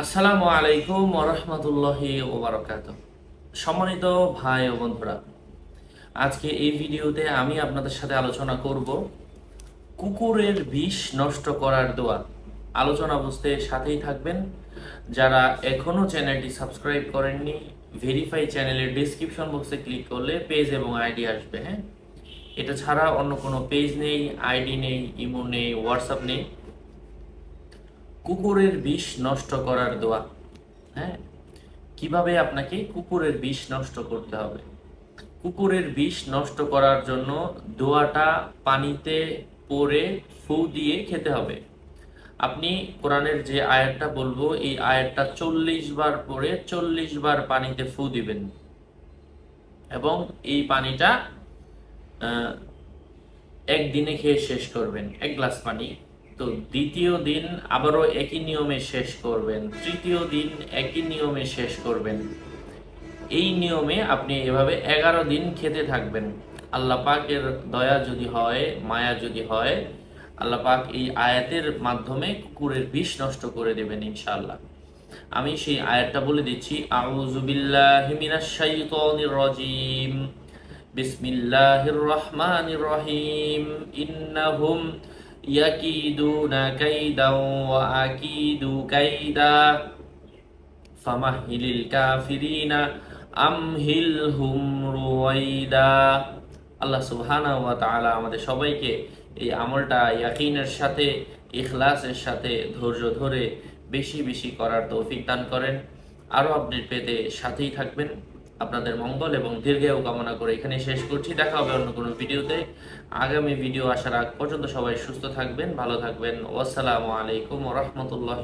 আসসালামু আলাইকুম ওরহমতুল্লাহি ওবরাকাত সম্মানিত ভাই ও বন্ধুরা, আজকে এই ভিডিওতে আমি আপনাদের সাথে আলোচনা করব কুকুরের বিষ নষ্ট করার দোয়া। আলোচনা বুঝতে সাথেই থাকবেন। যারা এখনও চ্যানেলটি সাবস্ক্রাইব করেননি ভেরিফাই চ্যানেলের ডিসক্রিপশন বক্সে ক্লিক করলে পেজ এবং আইডি আসবে হ্যাঁ? এটা ছাড়া অন্য কোনো পেজ নেই আইডি নেই ইমো নেই হোয়াটসঅ্যাপ নেই। কুকুরের বিষ নষ্ট করার দোয়া। হ্যাঁ? কীভাবে আপনাকে কুকুরের বিষ নষ্ট করতে হবে? কুকুরের বিষ নষ্ট করার জন্য দোয়াটা পানিতে পরে ফু দিয়ে খেতে হবে। আপনি কোরআনের যে আয়াতটা বলব, এই আয়াতটা চল্লিশ বার পরে চল্লিশ বার পানিতে ফু দিবেন। এবং এই পানিটা একদিনে খেয়ে শেষ করবেন। এক গ্লাস পানি। তো দ্বিতীয় দিন আবারও একই নিয়মে শেষ করবেন, তৃতীয় দিন একই নিয়মে শেষ করবেন। এই নিয়মে আপনি এভাবে এগারো দিন খেতে থাকবেন। আল্লাহ পাকের দয়া যদি হয়, মায়া যদি হয়, আল্লাহ পাক এই আয়াতের মাধ্যমে কুকুরের বিষ নষ্ট করে দেবেন ইনশাআল্লাহ। আমি সেই আয়াতটা বলে দিচ্ছি বিসমিল্লাহির রহমানির রহিম। ইন্নাহুম ইয়াকিদুনা কাইদাও ওয়া আকিদু কাইদা ফামাহিলিল কাফিরিনা আমহিলহুম রুয়াইদা আল্লাহ সুবহানাহু ওয়া তাআলা আমাদের সবাইকে এই আমলটা ইয়াকিনের সাথে, ইখলাসের সাথে ধৈর্য ধরে বেশি বেশি করার তৌফিক দান করেন। আরও আপডেট পেতে সাথেই থাকবেন। আপনাদের মঙ্গল এবং দীর্ঘায়ু কামনা করে এখানে শেষ করছি। দেখা হবে অন্য কোনো ভিডিওতে। আগামী ভিডিও আসার আগ পর্যন্ত সবাই সুস্থ থাকবেন, ভালো থাকবেন। আসসালামু আলাইকুম রহমতুল্লাহ